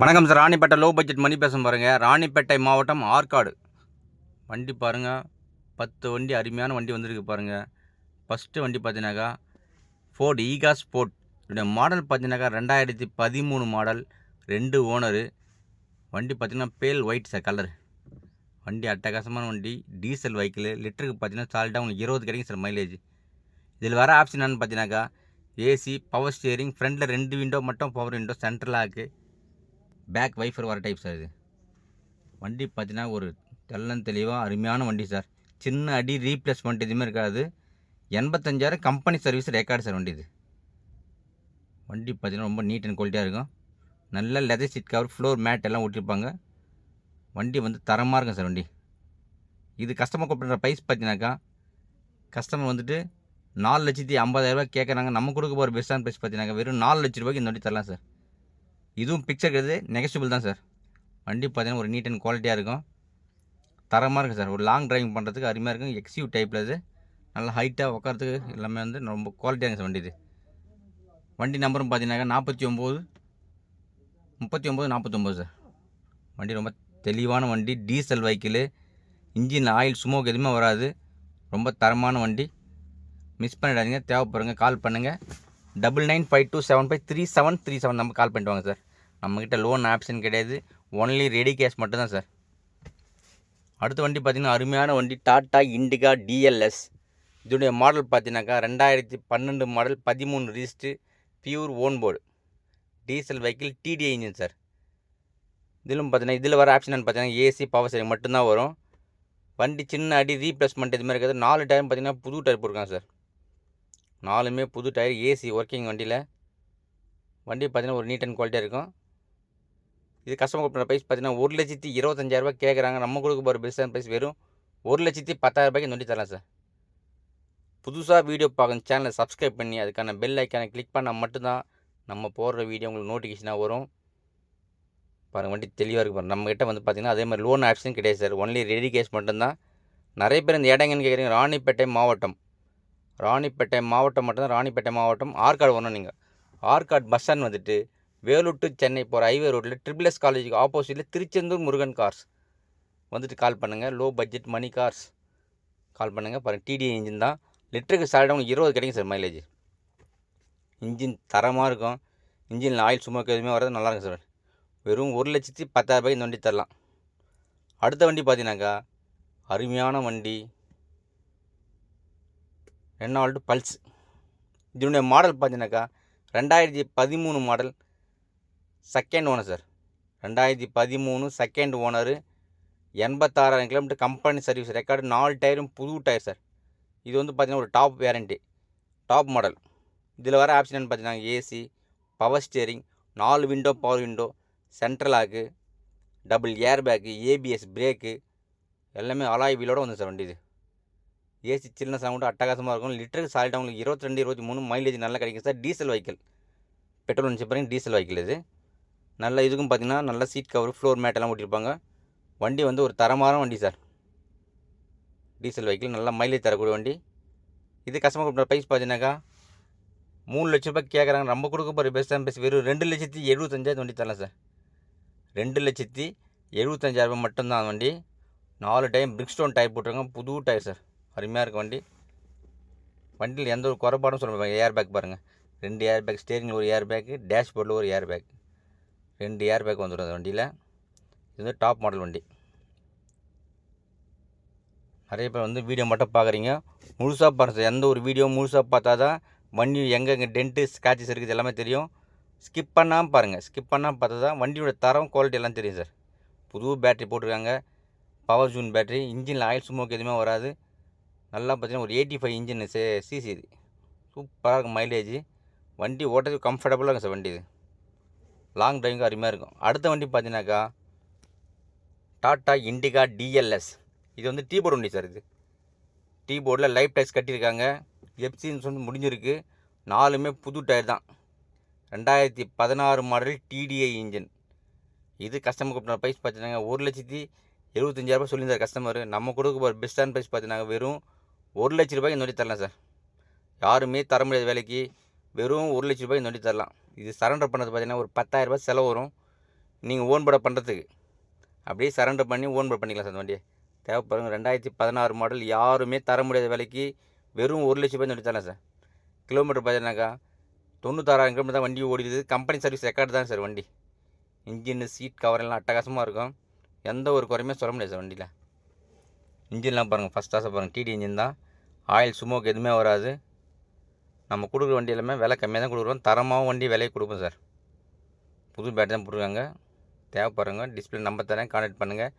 வணக்கம் sir. Ranipet low budget Mani பேச பாருங்கள் ராணிப்பேட்டை மாவட்டம் ஆற்காடு. வண்டி பாருங்கள் பத்து வண்டி அருமையான வண்டி வந்திருக்கு பாருங்கள் ஃபஸ்ட்டு வண்டி பார்த்தீங்கன்னாக்கா ஃபோர்டு ஈகா ஸ்போர்ட் இதோடைய மாடல் பார்த்தீங்கன்னாக்கா ரெண்டாயிரத்தி பதிமூணு மாடல் ரெண்டு ஓனரு வண்டி பார்த்தீங்கன்னா பேல் ஒயிட் சார் கலர் வண்டி அட்டகாசமான வண்டி டீசல் வெஹிக்கிள் லிட்டருக்கு பார்த்தீங்கன்னா சாலிட்டாக உங்களுக்கு இருபது கிடைக்கும் சார் மைலேஜ் இதில் வர ஆப்ஷன் என்னென்னு பார்த்தீங்கன்னாக்கா ஏசி பவர் ஸ்டியரிங் ஃப்ரண்ட்டில் ரெண்டு விண்டோ மட்டும் பவர் விண்டோ சென்ட்ரலாக இருக்குது பேக் வைஃபர் வர டைப் சார் இது. வண்டி பார்த்தீங்கன்னா ஒரு தெள்ளன் தெளிவாக அருமையான வண்டி சார் சின்ன அடி ரீப்ளேஸ்மெண்ட் எதுவுமே இருக்காது. எண்பத்தஞ்சாயிரம் கம்பெனி சர்வீஸ் ரெக்கார்டு சார் வண்டி இது. வண்டி பார்த்தீங்கன்னா ரொம்ப நீட் அண்ட் குவாலிட்டியாக இருக்கும். நல்ல leather seat cover floor mat எல்லாம் ஒட்டிருப்பாங்க. வண்டி வந்து தரமாக இருக்கும் சார் வண்டி. இது கஸ்டமர் கூப்பிட்ற ப்ரைஸ் பார்த்தீங்கன்னாக்கா கஸ்டமர் வந்துட்டு நாலு லட்சத்தி ஐம்பதாயிரரூபா கேட்குறாங்க நம்ம கொடுக்க போகிற பெஸ்ட்டான ப்ரைஸ் பார்த்தீங்கன்னாக்கா வெறும் நாலு லட்ச ரூபாய்க்கு இந்த வண்டி தரலாம் சார் இதுவும் பிக்சர் இருக்கிறது நெகஸ்டபிள் தான் சார் வண்டி பார்த்தீங்கன்னா ஒரு நீட் அண்ட் குவாலிட்டியாக இருக்கும். தரமாக இருக்குது சார் ஒரு லாங் டிரைவிங் பண்ணுறதுக்கு அருமையாக இருக்கும். எக்ஸியூ டைப்பில் இது. நல்லா ஹைட்டாக உட்காரத்துக்கு எல்லாமே வந்து ரொம்ப குவாலிட்டியாக இருக்குது சார் வண்டி இது. வண்டி நம்பரும் பார்த்தீங்கன்னாக்கா நாற்பத்தி ஒம்பது முப்பத்தி ஒம்பது நாற்பத்தொம்போது சார் வண்டி ரொம்ப தெளிவான வண்டி. Diesel vehicle engine oil smoke எதுவுமே வராது. ரொம்ப தரமான வண்டி. மிஸ் பண்ணிடாதீங்க. தேவைப்படுங்க கால் பண்ணுங்கள் double nine five two seven five three seven three seven நம்ம கால் பண்ணிட்டு வாங்க சார் நம்மக்கிட்ட லோன் ஆப்ஷன் கிடையாது. ஒன்லி ரெடி கேஷ் மட்டும்தான் சார் அடுத்த வண்டி பார்த்திங்கன்னா அருமையான வண்டி டாட்டா இண்டிகா டிஎல்எஸ் இதோடைய மாடல் பார்த்தீங்கன்னாக்கா ரெண்டாயிரத்தி பன்னெண்டு மாடல் பதிமூணு register pure own board diesel vehicle TDI engine sir இதிலும் பார்த்தீங்கன்னா இதில் வர ஆப்ஷன் பார்த்தீங்கன்னா ஏசி பவர் சேரிங் மட்டும்தான் வரும். வண்டி சின்ன அடி ரீப்ளேஸ்மெண்ட் இது மாதிரி இருக்காது. நாலு டயரும் பார்த்தீங்கன்னா புது டயர் போட்டிருக்காங்க சார் நாலுமே புது டயர் ஏசி ஒர்க்கிங் வண்டியில். வண்டி பார்த்தீங்கன்னா ஒரு நீட் அண்ட் குவாலிட்டியாக இருக்கும். இது கஸ்டமர் கொடுக்குற ப்ரைஸ் பார்த்தீங்கன்னா ஒரு லட்சத்தி இருபத்தஞ்சாயிரரூபா கேட்குறாங்க நம்ம கொடுக்க போகிற பெஸ்ட்டான ப்ரைஸ் வெறும் ஒரு லட்சத்தி பத்தாயிரரூபாய்க்கு இந்த தரலாம் சார் புதுசாக வீடியோ பார்க்கணும். சேனலை சப்ஸ்கிரைப் பண்ணி அதுக்கான பெல் ஐக்கானை கிளிக் பண்ணால் மட்டும்தான் நம்ம போடுற வீடியோ உங்களுக்கு நோட்டிஃபிகேஷனாக வரும். பாருங்கள் வண்டி தெளிவாக இருக்கு பாருங்கள் நம்மகிட்ட வந்து பார்த்திங்கன்னா அதே மாதிரி லோன் ஆப்ஷன் கிடையாது சார் ஒன்லி ரெடி கேஷ் மட்டும்தான். நிறைய பேர் இந்த இடங்கன்னு கேட்குறீங்க ராணிப்பேட்டை மாவட்டம். ராணிப்பேட்டை மாவட்டம் மட்டும்தான். ராணிப்பேட்டை மாவட்டம். ஆற்காடு வரணும் நீங்கள் ஆற்காடு பஸ் ஸ்டாண்ட் வந்துட்டு வேலூர் டு சென்னை போகிற ஹைவே ரோட்டில் ட்ரிபிள் எஸ் காலேஜுக்கு ஆப்போசிட்டில் திருச்செந்தூர் முருகன் கார்ஸ் வந்துட்டு கால் பண்ணுங்கள் low budget Mani cars call பண்ணுங்கள் பாருங்கள் டிடிஐ இன்ஜின் தான். லிட்டருக்கு சாலிடாக உங்களுக்கு இருபது கிடைக்கும் சார் மைலேஜ் இன்ஜின் தரமாக இருக்கும். இன்ஜினில் ஆயில் சும்மா எதுவுமே வராது. நல்லா இருக்கும் சார் வெறும் ஒரு லட்சத்தி பத்தாயிரரூபாய்க்கு இந்த வண்டி தரலாம். அடுத்த வண்டி பார்த்தீங்கன்னாக்கா அருமையான வண்டி. ரெனால்டு பல்ஸ் இதனுடைய மாடல் பார்த்தீங்கன்னாக்கா ரெண்டாயிரத்தி பதிமூணு மாடல் செகண்ட் ஓனர் சார் ரெண்டாயிரத்தி பதிமூணு செகண்ட் ஓனரு எண்பத்தாறாயிரம் கிலோமீட்டர் கம்பெனி சர்வீஸ் ரெக்கார்டு நாலு டயரும் புது டயர் சார் இது வந்து பார்த்தீங்கன்னா ஒரு டாப் வேரண்டி டாப் மாடல் இதில் வர ஆப்ஷன் பார்த்தீங்கன்னா ஏசி பவர் ஸ்டியரிங் நாலு விண்டோ பவர் விண்டோ சென்ட்ரல் ஆக்கு double air bag ABS brake எல்லாமே அலாய் வீலோடு வந்து சார் வண்டி இது ஏசி சின்ன சவுண்டு அட்டகாசமாக இருக்கும். லிட்டருக்கு சாலிட்டாக உங்களுக்கு இருபத்தி ரெண்டு இருபத்தி மூணு மைலேஜ் நல்லா கிடைக்கும் சார் டீசல் வெஹிக்கிள் பெட்ரோல் அடிச்ச பாருங்கள் டீசல் வெஹிக்கிள் இது. நல்ல இதுக்கும் பார்த்திங்கன்னா நல்ல சீட் கவர் ஃப்ளோர் மேட்டெல்லாம் ஓட்டியிருப்பாங்க வண்டி வந்து ஒரு தரமான வண்டி சார் டீசல் வெஹிக்கிள் நல்லா மைலேஜ் தரக்கூடிய வண்டி. இது கஸ்டமர் கொடுக்குற ப்ரைஸ் பார்த்தீங்கன்னாக்கா மூணு லட்ச ரூபாய் கேட்குறாங்க நம்ம கொடுக்க போகிற பெஸ்ட்டான பெஸ்ட் வெறும் ரெண்டு லட்சத்தி எழுபத்தஞ்சாயிரம் வண்டி தரலாம் சார் ரெண்டு லட்சத்தி எழுபத்தஞ்சாயிரம் ரூபாய் மட்டும்தான் வண்டி. நாலு டைம் பிரிக் ஸ்டோன் டயர் போட்டிருக்காங்க. புது டயர் சார் அருமையாக இருக்க வண்டி. வண்டியில் எந்த ஒரு குறைபாடும் சொல்ல ஏர் பேக் பாருங்கள் ரெண்டு ஏர் பேக் ஸ்டேரிங்கில் ஒரு ஏர் பேக்கு டேஷ்போர்டில் ஒரு ஏர் பேக் ரெண்டு ஏர் பேக் வந்துடும் அந்த வண்டியில். இது வந்து டாப் மாடல் வண்டி. நிறைய பேர் வந்து வீடியோ மட்டும் பார்க்குறீங்க முழுசாக பாருங்கள் சார் எந்த ஒரு வீடியோ முழுசாக பார்த்தா தான் வண்டி எங்கெங்கே டென்ட்டு ஸ்க்ராச்சஸ் இருக்குது எல்லாமே தெரியும். ஸ்கிப் பண்ணாமல் பாருங்கள் ஸ்கிப் பண்ணாமல் பார்த்தா தான் வண்டியோட தரம் குவாலிட்டி எல்லாம் தெரியும் சார் புது பேட்ரி போட்டிருக்காங்க. பவர் ஜூன் பேட்ரி இன்ஜினில் ஆயில் ஸ்மோக் எதுவுமே வராது. நல்லா பார்த்தீங்கன்னா ஒரு எயிட்டி ஃபைவ் இன்ஜின் சே சிசி இது. சூப்பராக இருக்கும் மைலேஜ் வண்டி ஓட்டது கம்ஃபர்டபுளாக இருக்கும் சார் வண்டி இது. லாங் ட்ரைவுக்கு அருமையாக இருக்கும். அடுத்த வண்டி பார்த்தீங்கன்னாக்கா டாட்டா இண்டிகா டிஎல்எஸ் இது வந்து டீ போர்டு வண்டி சார் இது. டீ போர்டில் லைஃப் டைஸ் கட்டியிருக்காங்க எப்சின்னு வந்து முடிஞ்சிருக்கு. நாலுமே புது டயர் தான். ரெண்டாயிரத்தி பதினாறு மாடல் டிடிஐ இன்ஜின் இது கஸ்டமர் கூப்பிட்ட ப்ரைஸ் பார்த்தீங்கன்னா ஒரு லட்சத்தி எழுபத்தஞ்சாயிரரூபா சொல்லியிருந்தார் கஸ்டமர் நம்ம கொடுக்க போகிற பெஸ்ட்டான ப்ரைஸ் பார்த்தீங்கன்னா வெறும் ஒரு லட்ச ரூபாய்க்கு இந்த வண்டி தரலாம் சார் யாருமே தர முடியாத வேலைக்கு வெறும் ஒரு லட்ச ரூபாய்க்கு இந்த வண்டி தரலாம். இது சரண்டர் பண்ணது பார்த்தீங்கன்னா ஒரு பத்தாயிரரூபா செலவு வரும். நீங்கள் ஓன் போர்டை பண்ணுறதுக்கு அப்படியே சரண்டர் பண்ணி ஓன் பட பண்ணிக்கலாம் சார் வண்டியை. தேவைப்படுங்க ரெண்டாயிரத்தி பதினாறு மாடல் யாருமே தர முடியாத விலைக்கு வெறும் ஒரு லட்சம் ரூபாய் சொல்லி தரலாம் சார். கிலோமீட்டர் பார்த்தீங்கன்னாக்கா தொண்ணூத்தாறாயிரம் கிலோமீட்டர் தான் வண்டி ஓடிடுது கம்பெனி சர்வீஸ் ரெக்கார்டு தான் சார் வண்டி. இன்ஜின் சீட் கவர் எல்லாம் அட்டகாசமாக இருக்கும். எந்த ஒரு குறையுமே சொல்ல முடியாது சார் வண்டியில். இன்ஜின்லாம் பாருங்கள் ஃபஸ்ட் ஆசை பாருங்கள் டிடி இன்ஜின் தான். ஆயில் சுமோக்கு எதுவுமே வராது. நம்ம கொடுக்குற வண்டி எல்லாமே விலை கம்மியாக தான் கொடுக்குறோம். தரமாகவும் வண்டி விலையை கொடுப்போம் சார். புது பேட்டரி தான் போட்டுருக்காங்க. தேவைப்படுறவங்க டிஸ்பிளே நம்பர் தரேன் கான்டாக்ட் பண்ணுங்கள்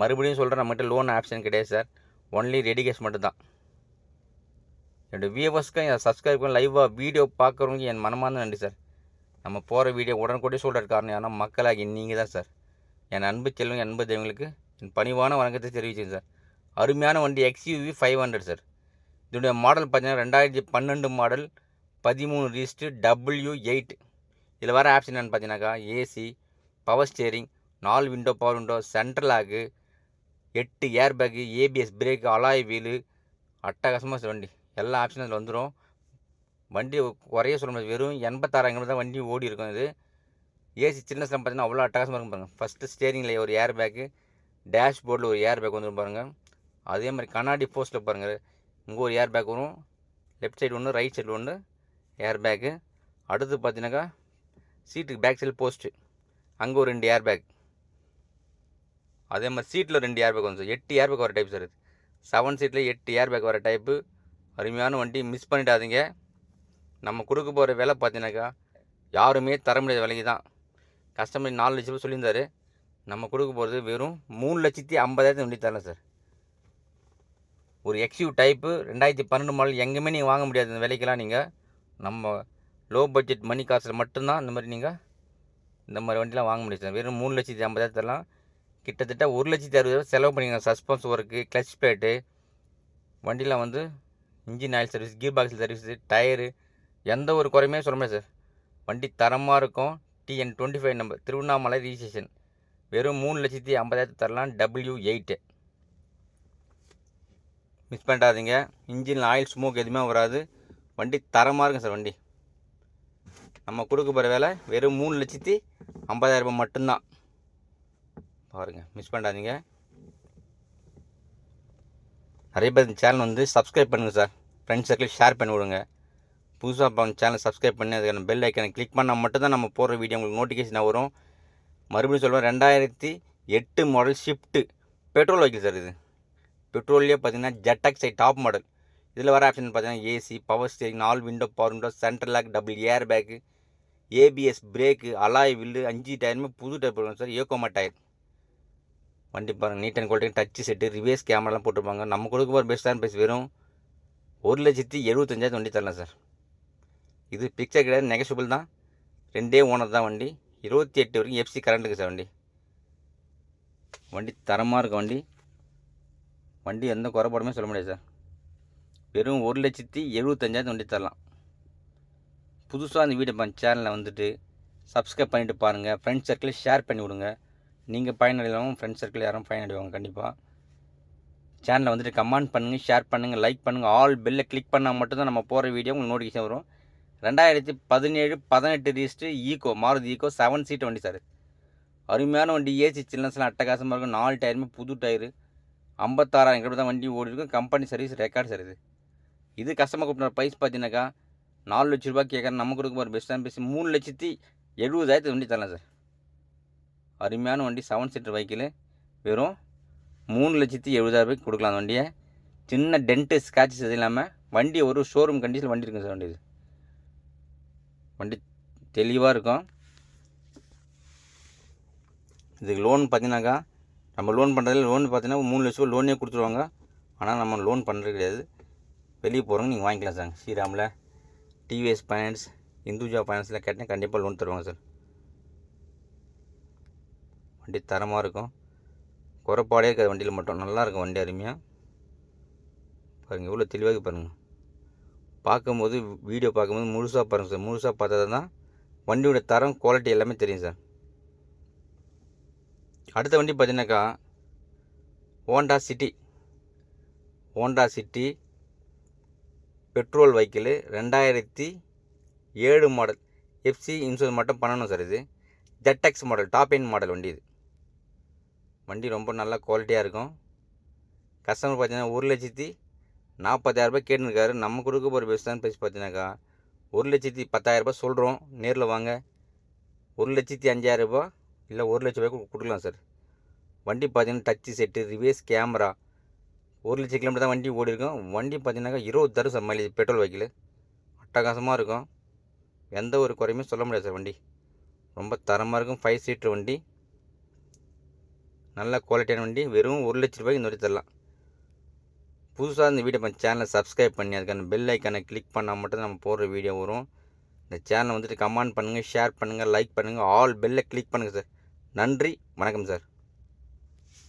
மறுபடியும் சொல்கிறேன் நம்மகிட்ட லோன் ஆப்ஷன் கிடையாது சார். ஒன்லி ரெடி கேஷ் மட்டும்தான். என்னோடய வியூவர்ஸ்க்கும் என் சப்ஸ்கிரைபுக்கும் லைவாக வீடியோ பார்க்குறவங்க என் மனமார்ந்த நன்றி சார். நம்ம போகிற வீடியோ உடனுக்குடனே சொல்கிற காரணம் ஏன்னா மக்களாகி நீங்கள் தான் சார். என் அன்பு செல்வங்க அன்பு தெய்வங்களுக்கு என் பணிவான வணக்கத்தை தெரிவிச்சேன் சார். அருமையான வண்டி எக்ஸ்யூவி ஃபைவ் ஹண்ட்ரட் சார். இதனுடைய மாடல் பார்த்தீங்கன்னா ரெண்டாயிரத்தி பன்னெண்டு மாடல் பதிமூணு ரீஸ்ட்டு டபுள்யூ எயிட் இதில் வர ஆப்ஷன் என்னென்னு பார்த்தீங்கன்னாக்கா ஏசி பவர் ஸ்டேரிங் நாலு விண்டோ பவர் விண்டோ சென்ட்ரல் ஆகு எட்டு air bag ABS brake alloy wheel அட்டகாசமாக வண்டி. எல்லா ஆப்ஷனும் அதில் வந்துடும் வண்டி குறைய சொல்ல முடியாது. வெறும் எண்பத்தாறாயிரம் தான் வண்டி ஓடி இருக்கும் இது. ஏசி சின்னஸ்லாம் பார்த்தீங்கன்னா அவ்வளோ அட்டகாசமாக இருக்கும் பாருங்கள் ஃபஸ்ட்டு ஸ்டேரிங்கில் ஒரு ஏர் பேக்கு டேஷ்போர்டில் ஒரு ஏர் பேக் வந்துடும் பாருங்கள் அதே மாதிரி கண்ணாடி போஸ்ட்டில் பாருங்கள் இங்கே ஒரு ஏர் பேக் வரும். லெஃப்ட் சைடு ஒன்று ரைட் சைடு ஒன்று ஏர் பேக்கு அடுத்து பார்த்தீங்கன்னாக்கா சீட்டுக்கு பேக் சைடு போஸ்ட்டு அங்கே ஒரு ரெண்டு ஏர் பேக் அதே மாதிரி சீட்டில் ரெண்டு ஏர் பேக் வந்து சார் எட்டு ஏர் பேக் வர டைப் சார் இது. செவன் சீட்டில் எட்டு ஏர் பேக் வர டைப்பு அருமையான வண்டி. மிஸ் பண்ணிடாதீங்க. நம்ம கொடுக்க போகிற விலை பார்த்தீங்கன்னாக்கா யாருமே தர முடியாத விலைக்கு தான். கஸ்டமர் நாலு லட்ச ரூபாய் நம்ம கொடுக்க போகிறது வெறும் மூணு லட்சத்தி ஐம்பதாயிரத்து வண்டி தரலாம் சார் ஒரு எக்ஸ்யூ டைப்பு ரெண்டாயிரத்தி பன்னெண்டு மாடல் எங்கேயுமே நீங்கள் வாங்க முடியாது இந்த விலைக்கெல்லாம் நீங்கள் நம்ம லோ பட்ஜெட் மணி காசில் மட்டும்தான் இந்த மாதிரி நீங்கள் இந்த மாதிரி வண்டிலாம் வாங்க முடியாது சார் வெறும் மூணு லட்சத்தி ஐம்பதாயிரத்து தரலாம். கிட்டத்தட்ட ஒரு லட்சத்தி அறுபதாயிரம் செலவு பண்ணிங்க சஸ்பென்ஸ் ஒர்க்கு கிளச் பிளேட்டு வண்டியில் வந்து engine oil service gear box service tyre எந்த ஒரு குறையுமே சொல்ல முடியாது சார். வண்டி தரமாக இருக்கும். TN twenty five number Tiruvannamalai registration வெறும் மூணு லட்சத்தி ஐம்பதாயிரத்து தரலாம். டபிள்யூ எயிட்டு மிஸ் பண்ணிடாதீங்க. இன்ஜினில் ஆயில் ஸ்மோக் எதுவுமே வராது. வண்டி தரமாக இருக்கும் சார் வண்டி. நம்ம கொடுக்க போகிற வேலை வெறும் மூணு லட்சத்தி ஐம்பதாயிரம் ரூபாய் மட்டும்தான். பாருங்கள் மிஸ் பண்ணாதீங்க நிறைய பேர் இந்த சேனல் வந்து சப்ஸ்கிரைப் பண்ணுங்கள் சார். ஃப்ரெண்ட்ஸ் சர்க்கிள் ஷேர் பண்ணி விடுங்க. புதுசாக பார்க்க சேனல் சப்ஸ்கிரைப் பண்ணி அதுக்கான பெல் ஐக்கனை கிளிக் பண்ணால் மட்டும்தான் நம்ம போடுற வீடியோ உங்களுக்கு நோட்டிஃபிகேஷன் வரும். மறுபடியும் சொல்லுவேன் ரெண்டாயிரத்தி எட்டு model shift petrol vehicle sir இது. பெட்ரோல்லே பார்த்தீங்கன்னா ஜெட்டாக்ஸை டாப் மாடல். இதில் வர ஆப்ஷன் பார்த்தீங்கன்னா ஏசி பவர் ஸ்டேரிங் நாலு window power window central lock double air bag ABS brake alloy wheel அஞ்சு டயருமே புது டயர் போடுவாங்க சார் ஏகோமா டயர். வண்டி பாருங்கள் neat and quality touch set reverse கேமராலாம் போட்டிருப்பாங்க. நம்ம கொடுக்க போகிற பெஸ்ட்டான ப்ரைஸ் வெறும் ஒரு லட்சத்தி எழுபத்தஞ்சாயிரத்து வண்டி தரலாம் சார். இது பிக்சர் கிடையாது நெகஷியபிள் தான். ரெண்டே ஓனர் தான் வண்டி. இருபத்தி எட்டு வரைக்கும் எஃப்சி கரண்ட்டுக்கு சார் வண்டி. வண்டி தரமாக இருக்கும் வண்டி. வண்டி எந்த குறைபாடுமே சொல்ல முடியாது சார். வெறும் ஒரு லட்சத்தி எழுபத்தஞ்சாயிரத்து வண்டி தரலாம். புதுசாக அந்த வீடியோ சேனலில் வந்துட்டு சப்ஸ்கிரைப் பண்ணிவிட்டு பாருங்கள் ஃப்ரெண்ட்ஸ் சர்க்கிளில் ஷேர் பண்ணி விடுங்க. நீங்கள் பயனடையலாம் ஃப்ரெண்ட்ஸ் சர்க்கிள் யாரும் பயனடைவாங்க கண்டிப்பாக சேனலில் வந்துட்டு கமெண்ட் பண்ணுங்கள் ஷேர் பண்ணுங்கள் லைக் பண்ணுங்கள் ஆல் பெல்லை கிளிக் பண்ணால் மட்டும்தான் நம்ம போகிற வீடியோ உங்களுக்கு நோட்டிஃபிகேஷன் வரும். ரெண்டாயிரத்தி பதினேழு பதினெட்டு ரீஸ்ட்டு Eeco Maruti Eeco seven seat வண்டி சார். அருமையான வண்டி ஏசி சில்னஸ்லாம் அட்டகாசமாக இருக்கும். நாலு டயருமே புது டயரு ஐம்பத்தாறாயிரம் கிலோமீட்டர் தான் வண்டி ஓடிருக்கும். கம்பெனி சர்வீஸ் ரெக்கார்ட் சார் இது. கஸ்டமர் கூப்பிட்ற ப்ரைஸ் பார்த்தீங்கன்னாக்கா நாலு லட்ச ரூபாய் கேட்குறேன் நம்ம கொடுக்க போகிற பெஸ்ட்டான பேசி மூணு லட்சத்தி எழுபதாயிரத்து வண்டி தரலாம் சார் அருமையான வண்டி செவன் சீட்டர் வெஹிக்கிள் வெறும் மூணு லட்சத்தி எழுபதாயிரரூபாய்க்கு கொடுக்கலாம் அந்த வண்டியை. சின்ன டென்ட்டு ஸ்க்ராச்சஸ் எதுவும் இல்லாமல் வண்டி ஒரு ஷோரூம் கண்டிஷனில் வண்டி இருக்கும் சார் வண்டி இது. வண்டி தெளிவாக இருக்கும். இதுக்கு லோன் பார்த்தீங்கன்னாக்கா நம்ம லோன் பண்ணுறதுல லோன் பார்த்தீங்கன்னா மூணு லட்ச ரூபா லோனே கொடுத்துருவாங்க. ஆனால் நம்ம லோன் பண்ணுறது கிடையாது. வெளியே போகிறவங்க நீங்கள் வாங்கிக்கலாம் சார். ஸ்ரீராமில் டிவிஎஸ் ஃபைனான்ஸ் இந்துஜா ஃபைனான்ஸில் கேட்டால் கண்டிப்பாக லோன் தருவாங்க சார். வண்டி தரமாக இருக்கும். குறைபாடே இருக்காது வண்டியில் மட்டும். நல்லாயிருக்கும் வண்டி அருமையாக பாருங்கள் எவ்வளோ தெளிவாக பாருங்கள் பார்க்கும்போது வீடியோ பார்க்கும்போது முழுசாக பாருங்கள் சார். முழுசாக பார்த்தா தான் வண்டியோட தரம் குவாலிட்டி எல்லாமே தெரியும் சார். அடுத்த வண்டி பார்த்தீங்கன்னாக்கா Honda City. Honda City petrol vehicle ரெண்டாயிரத்தி ஏழு மாடல். எஃப்சி இன்சூரன்ஸ் மட்டும் பண்ணணும் சார் இது. ஜெட்டெக்ஸ் மாடல் டாப் எண்ட் மாடல் வண்டி இது. வண்டி ரொம்ப நல்லா குவாலிட்டியாக இருக்கும். கஸ்டமர் பார்த்தீங்கன்னா ஒரு லட்சத்தி நாற்பதாயிரரூபா கேட்டுருக்காரு. நம்ம கொடுக்க போகிற பெஸ்ட்டான பேசி பார்த்தீங்கன்னாக்கா ஒரு லட்சத்தி பத்தாயிரரூபா சொல்கிறோம் நேரில் வாங்க. ஒரு லட்சத்தி அஞ்சாயிரரூபா இல்லை ஒரு லட்ச ரூபாய்க்கு கொடுக்கலாம் சார் வண்டி பார்த்தீங்கன்னா டச்சு செட்டு ரிவேஸ் கேமரா ஒரு லட்சம் கிலோமீட்டர் தான் வண்டி ஓடி இருக்கும். வண்டி பார்த்தீங்கன்னாக்கா இருபது தரும் சார் மைலேஜ் பெட்ரோல் வைக்கல் அட்டகாசமாக இருக்கும். எந்த ஒரு குறையுமே சொல்ல முடியாது சார் வண்டி. ரொம்ப தரமாக இருக்கும் ஃபைவ் சீட்டர் வண்டி. நல்ல குவாலிட்டியான வண்டி. வெறும் ஒரு லட்ச ரூபாய்க்கு இந்த வண்டி தரலாம். புதுசாக இந்த வீடியோ சேனலை சப்ஸ்கிரைப் பண்ணி அதுக்கான பெல் ஐக்கானை கிளிக் பண்ணால் மட்டும் நம்ம போடுற வீடியோ வரும். இந்த சேனலை வந்துட்டு கமெண்ட் பண்ணுங்கள் ஷேர் பண்ணுங்கள் லைக் பண்ணுங்கள் ஆல் பெல்லை கிளிக் பண்ணுங்கள் சார். நன்றி வணக்கம் சார்.